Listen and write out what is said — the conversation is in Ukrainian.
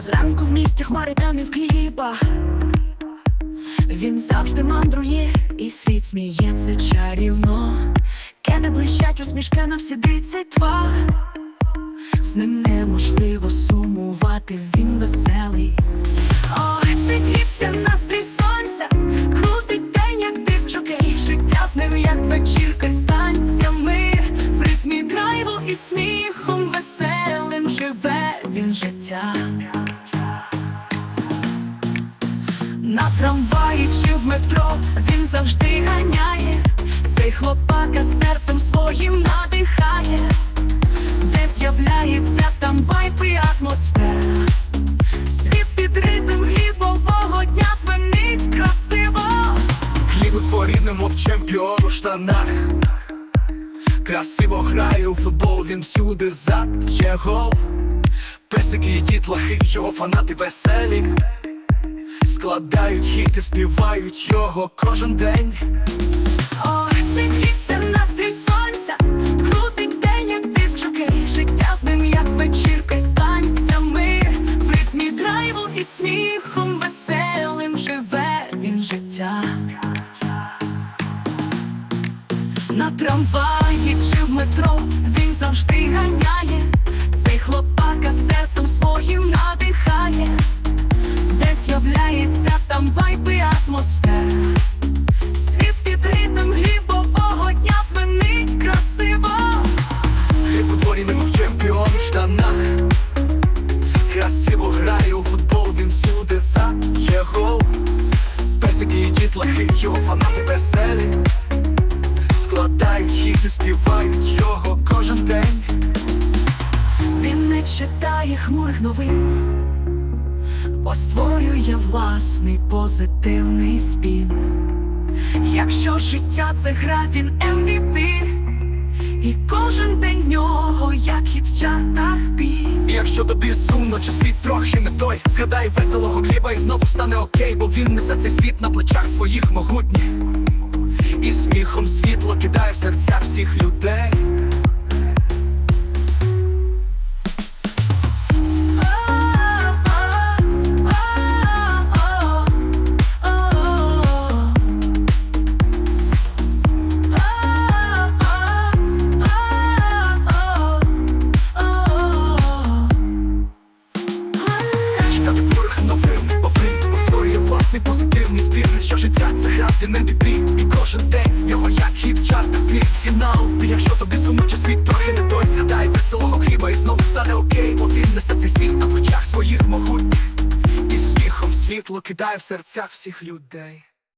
Зранку в місті хмари та не в кліпах Він завжди мандрує, і світ сміється чарівно. Кеди блищать усмішка на всі два З ним неможливо сумувати, він веселий. О, це кліп, настрій сонця, крутить день, як диск жокей Життя з ним, як вечірка з танцями, в ритмі драйву і сміхом веселим живе він життя. Трамваї чи в метро він завжди ганяє, цей хлопака серцем своїм надихає, де з'являється там вайб і атмосфера. Світ під ритм глібового дня звенить красиво. Хліб у немов чемпіон у штанах. Красиво грає у футбол, він всюди є гол. Песики і дітлахи, його фанати веселі. Складають хіти, співають його кожен день. О, цей хліб, це настрій сонця, крутить день, як диск жокей Життя з ним, як вечірка з танцями, в ритмі драйву і сміхом веселим живе він життя. На трамваї чи в метро він завжди ганяє, з'являється там вайб і атмосфера. Світ під ритм глібового дня звенить красиво. Хліб у дворі, немов чемпіон у штанах. Красиво грає у футбол, він всюди є гол. Песики і дітлахи, його фанати веселі. Складають хіти, співають його кожен бо створює власний позитивний спін. Якщо життя це гра, він MVP І кожен день в нього, як хіт в чартах бій. І якщо тобі сумно, чи світ трохи не той, згадай веселого хліба і знову стане окей, бо він несе цей світ на плечах своїх могутніх. І сміхом світло кидає в серця всіх людей. Повторює позитивний збір. Що життя це гра, він не біди. І кожен день в нього як хід чарта твій фінал. І якщо тобі сумно, світ трохи не той. Згадай веселого хліба і знову стане окей. Бо він несе цей світ на плечах своїх могутніх. І сміхом світло кидає в серцях всіх людей